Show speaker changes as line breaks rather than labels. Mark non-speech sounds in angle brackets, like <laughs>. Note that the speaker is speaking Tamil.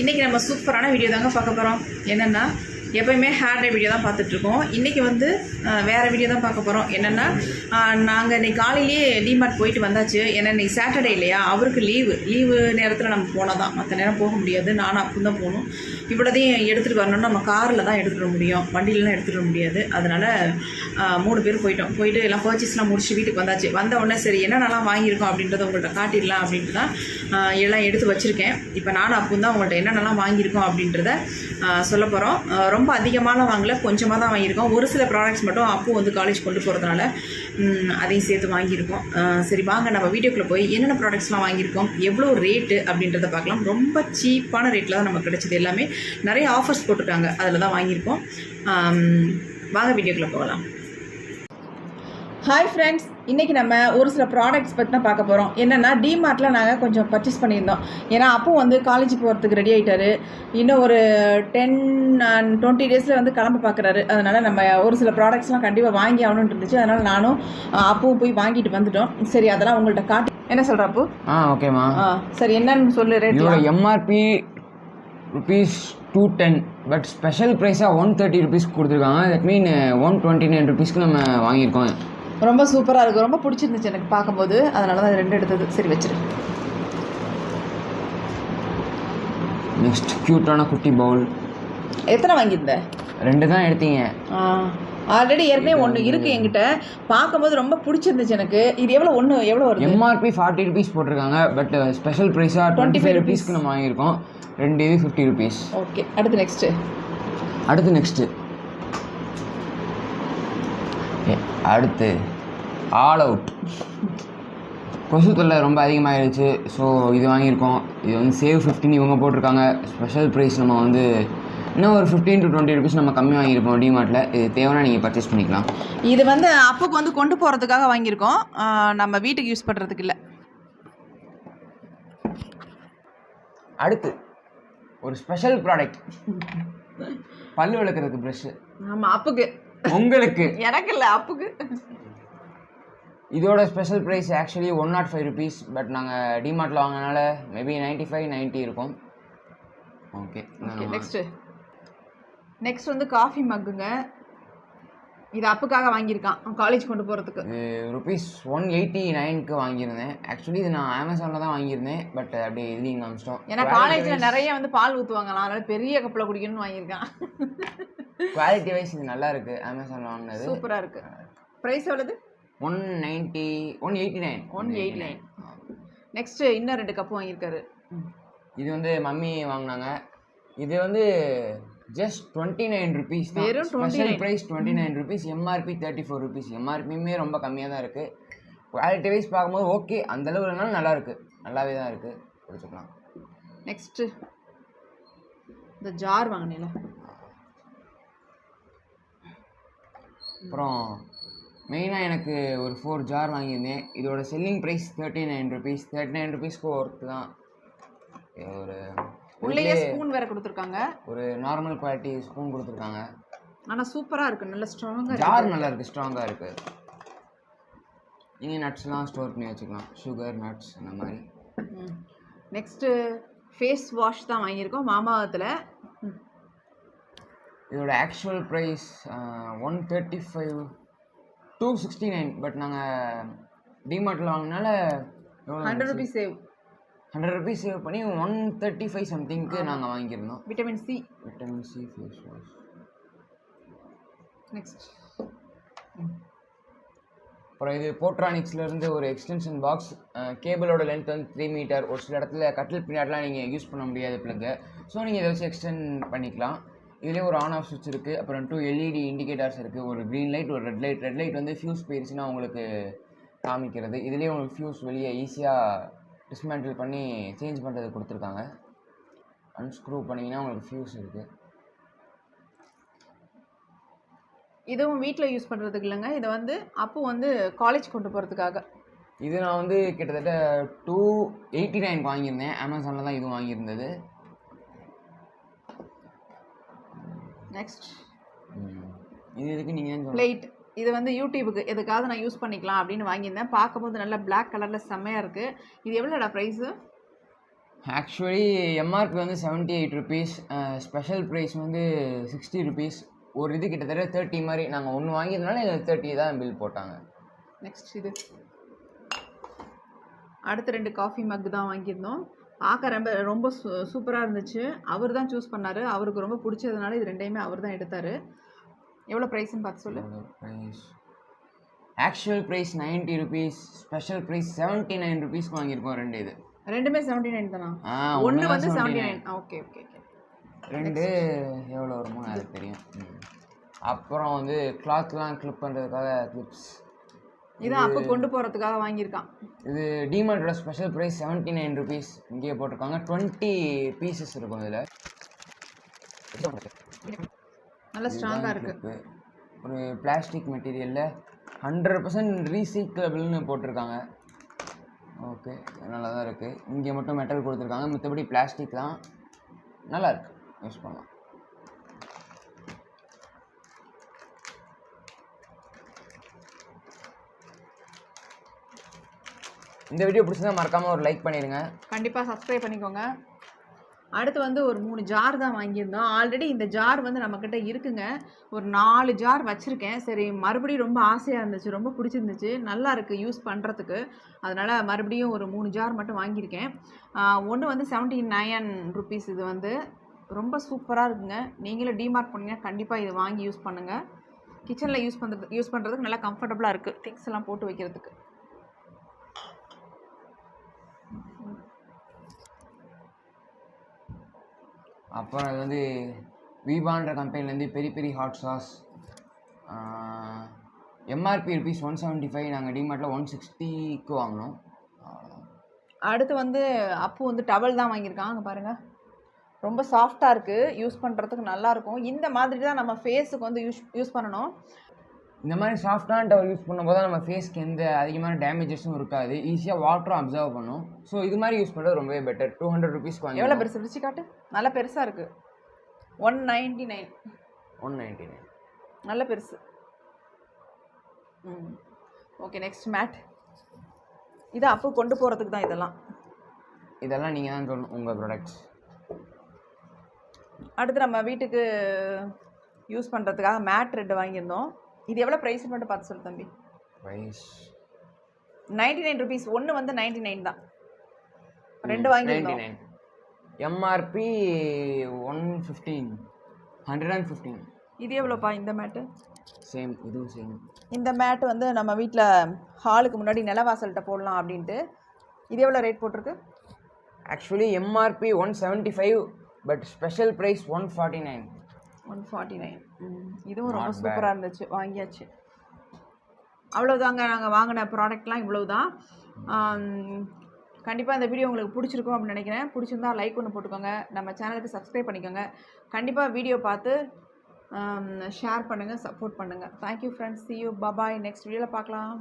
இன்றைக்கி நம்ம சூப்பரான வீடியோ தாங்க பார்க்க போகிறோம் என்னென்னா எப்போயுமே ஹேர் டே வீடியோ தான் பார்த்துட்ருக்கோம் இன்றைக்கி வந்து வேறு வீடியோ தான் பார்க்க போகிறோம் என்னென்னா நாங்கள் இன்றைக்கி காலையிலேயே டிமார்ட் போயிட்டு வந்தாச்சு. ஏன்னா இன்றைக்கி சாட்டர்டே இல்லையா? அவருக்கு லீவு லீவு நேரத்தில் நம்ம போனால் தான் மற்ற நேரம் போக முடியாது. நானும் அப்போ தான் போகணும். இவ்வளோதையும் எடுத்துகிட்டு வரணும்னா நம்ம காரில் தான் எடுத்துகிட்டு வர முடியும். வண்டியிலலாம் எடுத்துகிட்டு வர முடியாது. அதனால் மூணு பேர் போயிட்டோம். போயிட்டு எல்லாம் பர்ச்சேஸ்லாம் முடிச்சு வீட்டுக்கு வந்தாச்சு. வந்த உடனே சரி என்னென்னலாம் வாங்கியிருக்கோம் அப்படின்றத உங்கள்கிட்ட காட்டிடலாம் அப்படின்ட்டு தான் எல்லாம் எடுத்து வச்சுருக்கேன். இப்போ நானும் அப்போ தான் உங்கள்கிட்ட என்னென்னலாம் வாங்கியிருக்கோம் அப்படின்றத சொல்ல போகிறோம் ரொம்ப அதிகமாலாம் வாங்கல. கொஞ்சமாக தான் வாங்கியிருக்கோம். ஒரு சில ப்ராடக்ட்ஸ் மட்டும் அப்போ வந்து காலேஜ் கொண்டு போகிறதுனால அதையும் சேர்த்து வாங்கியிருக்கோம். சரி வாங்க நம்ம வீடியோக்குள்ளே போய் என்னென்ன ப்ராடக்ட்ஸ்லாம் வாங்கியிருக்கோம் எவ்வளோ ரேட்டு அப்படின்றத பார்க்கலாம். ரொம்ப சீப்பான ரேட்டில் தான் நமக்கு கிடச்சிது எல்லாமே. நிறைய ஆஃபர்ஸ் போட்டிருக்காங்க அதில் தான் வாங்கியிருக்கோம் வாங்க வீடியோக்குள்ளே போகலாம். ஹாய் ஃப்ரெண்ட்ஸ் இன்றைக்கி நம்ம ஒரு சில ப்ராடக்ட்ஸ் பற்றி தான் பார்க்க போகிறோம் என்னென்னா டிமார்ட்டில் நாங்கள் கொஞ்சம் பர்ச்சேஸ் பண்ணியிருந்தோம். ஏன்னா அப்போ வந்து காலேஜ் போகிறதுக்கு ரெடி ஆகிட்டாரு இன்னும் ஒரு டென் அண்ட் டுவெண்ட்டி டேஸில் வந்து கிளம்ப பார்க்குறாரு. அதனால் நம்ம ஒரு சில ப்ராடக்ட்ஸ்லாம் கண்டிப்பாக வாங்கி ஆகணும்னு இருந்துச்சு. அதனால் நானும் அப்பவும் போய் வாங்கிட்டு வந்துட்டோம். சரி அதெல்லாம் உங்கள்கிட்ட காட்டி என்ன சொல்கிற அப்போ?
ஆ ஓகேம்மா
ஆ சரி என்னன்னு சொல்லு rate
MRP rupees two ten but special ப்ரைஸாக one thirty rupees கொடுத்துருக்காங்க. That mean one twenty nine ருபீஸ்க்கு நம்ம வாங்கியிருக்கோம்.
ரொம்ப சூப்பராக இருக்குது ரொம்ப பிடிச்சிருந்துச்சு எனக்கு பார்க்கும்போது. அதனால தான் ரெண்டு எடுத்தது. சரி வச்சிரு.
நெக்ஸ்ட் க்யூட்டான குட்டி பவுல்
எத்தனை வாங்கியிருந்த?
ரெண்டு தான் எடுத்தீங்க.
ஆல்ரெடி ஏற்கனவே ஒன்று இருக்குது என்கிட்ட. பார்க்கும்போது ரொம்ப பிடிச்சிருந்துச்சு எனக்கு. இது எவ்வளோ ஒன்று எவ்வளோ வருது?
எம்ஆர்பி ஃபார்ட்டி ருபீஸ் போட்டிருக்காங்க. பட் ஸ்பெஷல் ப்ரைஸாக டுவெண்ட்டி ஃபைவ் ருபீஸ்க்கு நம்ம வாங்கியிருக்கோம். ரெண்டு இது ஃபிஃப்டி ருபீஸ்
ஓகே அடுத்து நெக்ஸ்ட்டு
அடுத்து நெக்ஸ்ட்டு அடுத்து ஆல் அவுட் கொசு தொல்லை ரொம்ப அதிகமாகிடுச்சு ஸோ இது வாங்கியிருக்கோம். இது வந்து சேவ் ஃபிஃப்டின் இவங்க போட்டிருக்காங்க. ஸ்பெஷல் ப்ரைஸ் நம்ம வந்து இன்னும் ஒரு ஃபிஃப்டீன் டு டுவெண்ட்டி ருபீஸ் நம்ம கம்மி வாங்கியிருப்போம் டிமார்ட்டில் இது தேவைன்னா நீங்கள் பர்ச்சேஸ் பண்ணிக்கலாம்.
இது வந்து அப்புக்கு வந்து கொண்டு போகிறதுக்காக வாங்கியிருக்கோம். நம்ம வீட்டுக்கு யூஸ் பண்ணுறதுக்கு இல்லை.
அடுத்து ஒரு ஸ்பெஷல் ப்ராடக்ட் பல்லு விளக்குறதுக்கு ப்ரெஷ்ஷு
ஆமாம் அப்புக்கு.
உங்களுக்கு?
எனக்கு இல்லை அப்புக்கு.
இதோட special price actually one not five rupees but நாங்கள் டிமார்ட்டில் வாங்கினால மேபி நைன்ட்டி ஃபைவ் நைன்ட்டி இருக்கும் ஓகே
ஓகே நெக்ஸ்ட்டு நெக்ஸ்ட் வந்து காஃபி மக்குங்க இது அப்புக்காக வாங்கியிருக்கான். காலேஜ் கொண்டு போகிறதுக்கு
இது ருபீஸ் ஒன் எயிட்டி நைனுக்கு வாங்கியிருந்தேன். ஆக்சுவலி இது நான் அமேசானில் தான் வாங்கியிருந்தேன் பட் அப்படியே இதுலேயும் காமிச்சிட்டோம்.
ஏன்னா காலேஜில் நிறைய வந்து பால் ஊற்றுவாங்களாம் அதனால பெரிய கப்பில் குடிக்கணும்னு வாங்கியிருக்கான். <laughs>
குவாலிட்டி வைஸ் இது நல்லா இருக்குது அமேசானில் வாங்கினது.
சூப்பராக இருக்கு. ப்ரைஸ் எவ்வளவு
one ninety one eighty nine
one eight nine next இன்னும் ரெண்டு கப்பு வாங்கியிருக்காரு.
இது வந்து மம்மி வாங்கினாங்க. இது வந்து ஜஸ்ட் டுவெண்ட்டி நைன் ருபீஸ்
வெறும் 29.
Special price twenty nine rupees MRP thirty four rupees எம்ஆர்பியுமே ரொம்ப கம்மியாக தான் இருக்குது குவாலிட்டி வைஸ் பார்க்கும்போது ஓகே அந்தளவு இல்லைனாலும் நல்லா இருக்குது நல்லாவே தான் இருக்குது பிடிச்சிக்கலாம்
நெக்ஸ்ட்டு இந்த ஜார் வாங்கினீங்களா
அப்புறம் மெயினாக எனக்கு ஒரு ஃபோர் ஜார் வாங்கியிருந்தேன். இதோட selling price thirty nine rupees thirty nine ருபீஸ்க்கு ஒர்த்து தான் ஒரு
உள்ளேயே ஸ்பூன் வேற கொடுத்துருக்காங்க.
ஒரு நார்மல் குவாலிட்டி ஸ்பூன் கொடுத்துருக்காங்க.
ஆனால் சூப்பராக இருக்கு. நல்ல ஸ்ட்ராங்காக
ஜார் நல்லா இருக்குது ஸ்ட்ராங்காக இருக்குது நீங்கள் நட்ஸ்லாம் ஸ்டோர் பண்ணி வச்சுக்கலாம். சுகர் நட்ஸ் அந்த மாதிரி.
நெக்ஸ்ட்டு ஃபேஸ் வாஷ் தான் வாங்கியிருக்கோம். மாமாவத்தில்
இதோட actual price one thirty five two sixty nine but நாங்கள் டிமார்ட்டில் வாங்கினால
hundred rupees save
hundred rupees save பண்ணி ஒன் தேர்ட்டி ஃபைவ் சம்திங்க்கு நாங்கள் வாங்கியிருந்தோம்.
Vitamin C
vitamin C face wash
next
அப்புறம் இது போட்ரானிக்ஸ்ல இருந்து ஒரு எக்ஸ்டென்ஷன் பாக்ஸ் கேபிளோட லென்த் வந்து த்ரீ மீட்டர் ஒரு சில இடத்துல கட்டில் பின்னாடிலாம் நீங்கள் யூஸ் பண்ண முடியாது ப்ளக்கு ஸோ நீங்கள் இதை வச்சு எக்ஸ்டெண்ட் பண்ணிக்கலாம். இதுலேயே ஒரு ஆன் ஆஃப் சுவிட்ச் இருக்குது அப்புறம் டூ எல்இடி இண்டிகேட்டர்ஸ் இருக்குது ஒரு க்ரீன் லைட் ஒரு ரெட் லைட் ரெட் லைட் வந்து ஃபியூஸ் போயிருச்சுன்னா உங்களுக்கு காமிக்கிறது. இதுலேயே உங்களுக்கு ஃபியூஸ் வெளியே ஈஸியாக டிஸ்மேண்டில் பண்ணி சேஞ்ச் பண்ணுறது கொடுத்துருக்காங்க. அன்ஸ்க்ரூ பண்ணிங்கன்னா உங்களுக்கு ஃபியூஸ் இருக்குது
இதுவும் வீட்டில் யூஸ் பண்ணுறதுக்கு இல்லைங்க. இதை வந்து அப்போ வந்து காலேஜ் கொண்டு போகிறதுக்காக
இது நான் வந்து கிட்டத்தட்ட டூ எயிட்டி நைன் வாங்கியிருந்தேன். அமேசானில் தான் இதுவும் வாங்கியிருந்தது.
நெக்ஸ்ட்.
இது எதுக்கு நீங்கள்
பிளேட் இது வந்து யூடியூபுக்கு எதுக்காவது நான் யூஸ் பண்ணிக்கலாம் அப்படின்னு வாங்கியிருந்தேன். பார்க்கும்போது நல்லா Black கலரில் செம்மையாக இருக்குது இது எவ்வளோடா ப்ரைஸு
ஆக்சுவலி எம்ஆர்பி வந்து seventy eight rupees special price வந்து சிக்ஸ்டி ருபீஸ் ஒரு இது கிட்டத்தட்ட தேர்ட்டி மாதிரி. நாங்கள் ஒன்று வாங்கியதுனால எங்களுக்கு தேர்ட்டி தான் பில் போட்டாங்க.
நெக்ஸ்ட் இது. அடுத்த ரெண்டு காஃபி மக் தான் வாங்கியிருந்தோம். பார்க்க ரொம்ப ரொம்ப சூப்பராக இருந்துச்சு. அவர் தான் சூஸ் பண்ணார். அவருக்கு ரொம்ப பிடிச்சதுனால இது ரெண்டையுமே அவர் தான் எடுத்தார். எவ்வளோ ப்ரைஸ்ன்னு பார்த்து சொல்லு.
Price actual price ninety rupees special price seventy nine ருபீஸ்க்கு வாங்கியிருக்கோம் ரெண்டு இது.
ரெண்டுமே செவன்ட்டி நைன் தானா ஒன்று வந்து seventy nine okay okay okay
ரெண்டு எவ்வளோ வருமோ அது தெரியும். அப்புறம் வந்து கிளாத்லாம் கிளிப் பண்ணுறதுக்காக கிளிப்ஸ்
இதான் அப்போ கொண்டு போகிறதுக்காக வாங்கியிருக்கான்.
இது டிமார்ட்டோட special price seventy nine rupees இங்கேயே போட்டிருக்காங்க. டுவெண்ட்டி பீசஸ் இருக்கும் இதில்.
நல்லா ஸ்ட்ராங்காக இருக்குது
ஒரு பிளாஸ்டிக் மெட்டீரியலில் ஹண்ட்ரட் பர்சன்ட் ரீசைக்கிளபிள்னு போட்டிருக்காங்க. ஓகே நல்லா தான் இருக்குது இங்கே மட்டும் மெட்டல் கொடுத்துருக்காங்க. மற்றபடி பிளாஸ்டிக் தான். நல்லா இருக்கு. யூஸ் பண்ணலாம். இந்த வீடியோ பிடிச்சிருந்தா மறக்காமல் ஒரு லைக் பண்ணிடுங்க.
கண்டிப்பாக சப்ஸ்கிரைப் பண்ணிக்கோங்க. அடுத்து வந்து ஒரு மூணு ஜார் தான் வாங்கியிருந்தோம். ஆல்ரெடி இந்த ஜார் வந்து நம்மக்கிட்ட இருக்குங்க. ஒரு நாலு ஜார் வச்சுருக்கேன். சரி மறுபடியும் ரொம்ப ஆசையாக இருந்துச்சு. ரொம்ப பிடிச்சிருந்துச்சு. நல்லா இருக்குது யூஸ் பண்ணுறதுக்கு அதனால் மறுபடியும் ஒரு மூணு ஜார் மட்டும் வாங்கியிருக்கேன். ஒன்று வந்து செவன்ட்டி நைன் ருபீஸ் இது வந்து. ரொம்ப சூப்பராக இருக்குங்க. நீங்களும் டிமார்க் பண்ணிங்கன்னா கண்டிப்பாக இதை வாங்கி யூஸ் பண்ணுங்கள் கிச்சனில் யூஸ் பண்ணுறது யூஸ் பண்ணுறதுக்கு நல்லா கம்ஃபர்டபுளாக இருக்குது திங்ஸ் எல்லாம் போட்டு வைக்கிறதுக்கு.
அப்புறம் அது வந்து வீபான்ற கம்பெனிலேருந்து peri peri hot sauce MRP rupees one seventy five நாங்கள் டிமார்ட்டில் ஒன் சிக்ஸ்டிக்கு வாங்கினோம்.
அடுத்து வந்து அப்பு வந்து டவல் தான் வாங்கியிருக்கான் அங்கே பாருங்கள் ரொம்ப சாஃப்டாக இருக்குது யூஸ் பண்ணுறதுக்கு நல்லாயிருக்கும் இந்த மாதிரி தான் நம்ம ஃபேஸுக்கு வந்து யூஸ் யூஸ் பண்ணணும்.
இந்த மாதிரி சாஃப்டான டவல் யூஸ் பண்ணும்போது நம்ம ஃபேஸ்க்கு எந்த அதிகமான டேமேஜஸும் இருக்காது. ஈஸியாக வாட்டரும் அப்சர்வ் பண்ணும். ஸோ இது மாதிரி யூஸ் பண்ணுறது ரொம்பவே பெட்டர் டூ ஹண்ட்ரட் ருபீஸ்க்கு
எவ்வளோ
வாங்கி
பெருசு? பிரிச்சு காட்டு. நல்லா பெருசாக இருக்குது one ninety nine
one ninety nine
நல்ல பெருசு. ம். ஓகே நெக்ஸ்ட் மேட் இது அப்பு கொண்டு போகிறதுக்கு தான் இதெல்லாம்.
இதெல்லாம் நீங்கள் தான் சொல்லணும் உங்கள் ப்ராடக்ட்ஸ்
அடுத்து நம்ம வீட்டுக்கு யூஸ் பண்ணுறதுக்காக மேட் ரெண்டு வாங்கியிருந்தோம். இது எவ்வளோ ப்ரைஸ் மட்டும் பார்த்து சொல்லு தம்பி.
ப்ரைஸ்
நைன்டி நைன் ருபீஸ் ஒன்று வந்து நைன்டி நைன் தான் ரெண்டு வாங்கியிருந்தோம்.
MRP one fifteen hundred and fifteen
இது எவ்வளோப்பா இந்த மேட்டு
சேம் இதுவும் சேம்
இந்த மேட் வந்து நம்ம வீட்டில் ஹாலுக்கு முன்னாடி நிலவாசல்கிட்ட போடலாம் அப்படின்ட்டு. இது எவ்வளோ ரேட் போட்டிருக்கு?
Actually MRP one seventy five but special price one forty nine
one forty nine இதுவும் ரொம்ப. சூப்பராக இருந்துச்சு. வாங்கியாச்சு. அவ்வளோதாங்க நாங்கள் வாங்கின ப்ராடக்ட்லாம் இவ்வளோ தான் கண்டிப்பாக இந்த வீடியோ உங்களுக்கு பிடிச்சிருக்கும் அப்படின்னு நினைக்கிறேன். பிடிச்சிருந்தா லைக் ஒன்று போட்டுக்கோங்க. நம்ம சேனலுக்கு சப்ஸ்கிரைப் பண்ணிக்கோங்க. கண்டிப்பாக வீடியோ பார்த்து ஷேர் பண்ணுங்கள் சப்போர்ட் பண்ணுங்கள் thank you friends see you bye bye next வீடியோவில் பார்க்கலாம்.